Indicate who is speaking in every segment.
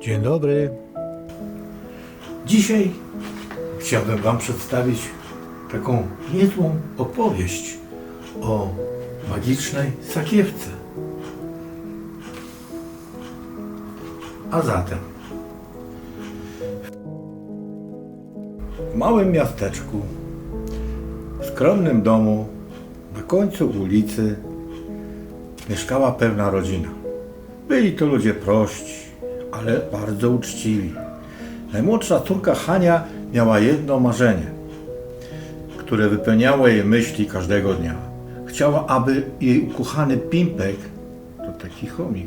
Speaker 1: Dzień dobry. Dzisiaj chciałbym Wam przedstawić taką niezłą opowieść o magicznej sakiewce. A zatem w małym miasteczku, w skromnym domu, na końcu ulicy mieszkała pewna rodzina. Byli to ludzie prości, ale bardzo uczciwi. Najmłodsza córka Hania miała jedno marzenie, które wypełniało jej myśli każdego dnia. Chciała, aby jej ukochany Pimpek, to taki chomik,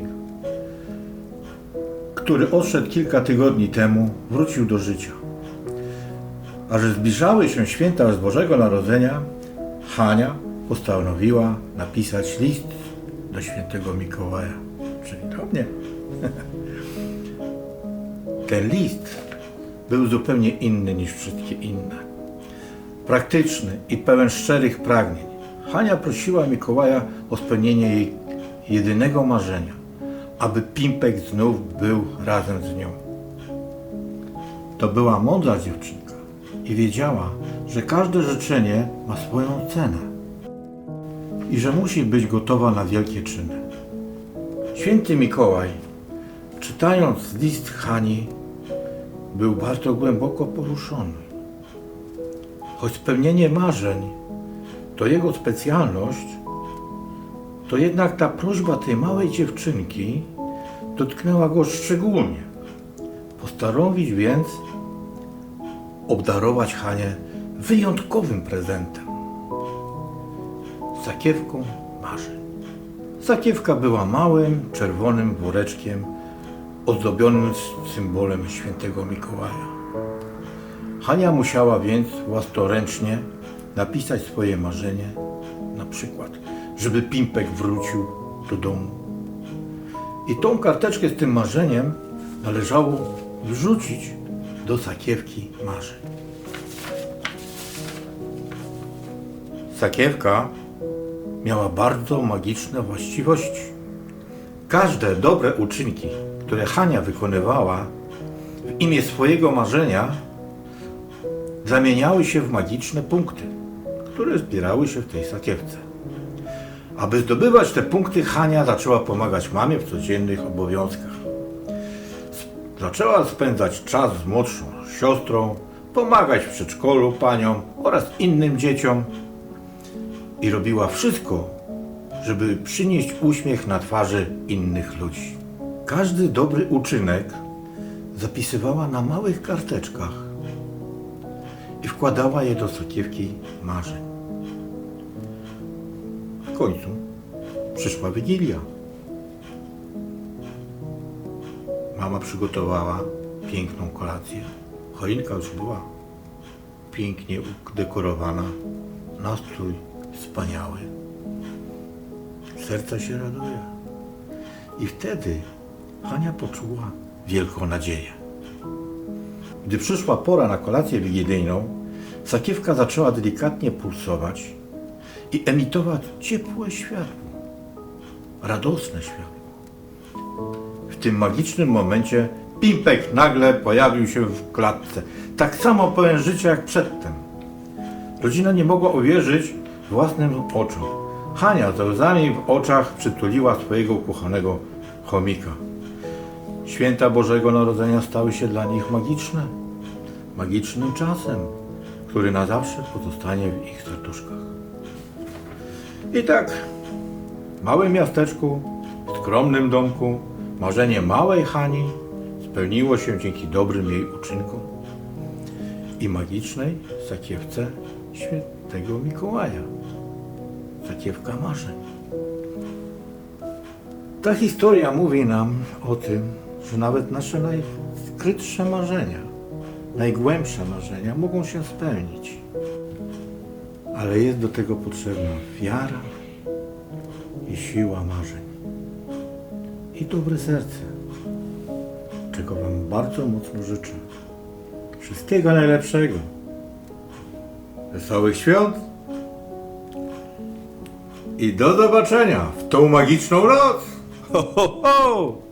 Speaker 1: który odszedł kilka tygodni temu, wrócił do życia. A że zbliżały się święta z Bożego Narodzenia, Hania postanowiła napisać list do świętego Mikołaja, czyli do mnie. Ten list był zupełnie inny niż wszystkie inne. Praktyczny i pełen szczerych pragnień. Hania prosiła Mikołaja o spełnienie jej jedynego marzenia, aby Pimpek znów był razem z nią. To była mądra dziewczynka i wiedziała, że każde życzenie ma swoją cenę i że musi być gotowa na wielkie czyny. Święty Mikołaj, czytając list Hani, był bardzo głęboko poruszony. Choć spełnienie marzeń to jego specjalność, to jednak ta prośba tej małej dziewczynki dotknęła go szczególnie. Postanowić więc obdarować Hanię wyjątkowym prezentem sakiewką marzeń. Sakiewka była małym, czerwonym woreczkiem ozdobionym symbolem świętego Mikołaja. Hania musiała więc własnoręcznie napisać swoje marzenie, na przykład, żeby Pimpek wrócił do domu. I tą karteczkę z tym marzeniem należało wrzucić do sakiewki marzeń. Sakiewka miała bardzo magiczne właściwości. Każde dobre uczynki, które Hania wykonywała w imię swojego marzenia, zamieniały się w magiczne punkty, które zbierały się w tej sakiewce. Aby zdobywać te punkty, Hania zaczęła pomagać mamie w codziennych obowiązkach. Zaczęła spędzać czas z młodszą siostrą, pomagać w przedszkolu paniom oraz innym dzieciom i robiła wszystko, żeby przynieść uśmiech na twarzy innych ludzi. Każdy dobry uczynek zapisywała na małych karteczkach i wkładała je do sakiewki marzeń. W końcu przyszła Wigilia. Mama przygotowała piękną kolację. Choinka już była pięknie udekorowana. Nastrój wspaniały. Serce się raduje. I wtedy Hania poczuła wielką nadzieję. Gdy przyszła pora na kolację wigilijną, sakiewka zaczęła delikatnie pulsować i emitować ciepłe światło, radosne światło. W tym magicznym momencie Pimpek nagle pojawił się w klatce, tak samo pełen życia jak przedtem. Rodzina nie mogła uwierzyć własnym oczom. Hania ze łzami w oczach przytuliła swojego ukochanego chomika. Święta Bożego Narodzenia stały się dla nich magiczne, magicznym czasem, który na zawsze pozostanie w ich serduszkach. I tak, w małym miasteczku, w skromnym domku, marzenie małej Hani spełniło się dzięki dobrym jej uczynkom i magicznej sakiewce świętego Mikołaja. Sakiewka marzeń. Ta historia mówi nam o tym, że nawet nasze najskrytsze marzenia, najgłębsze marzenia mogą się spełnić. Ale jest do tego potrzebna wiara i siła marzeń. I dobre serce, czego Wam bardzo mocno życzę. Wszystkiego najlepszego. Wesołych świąt i do zobaczenia w tą magiczną noc. Ho, ho, ho!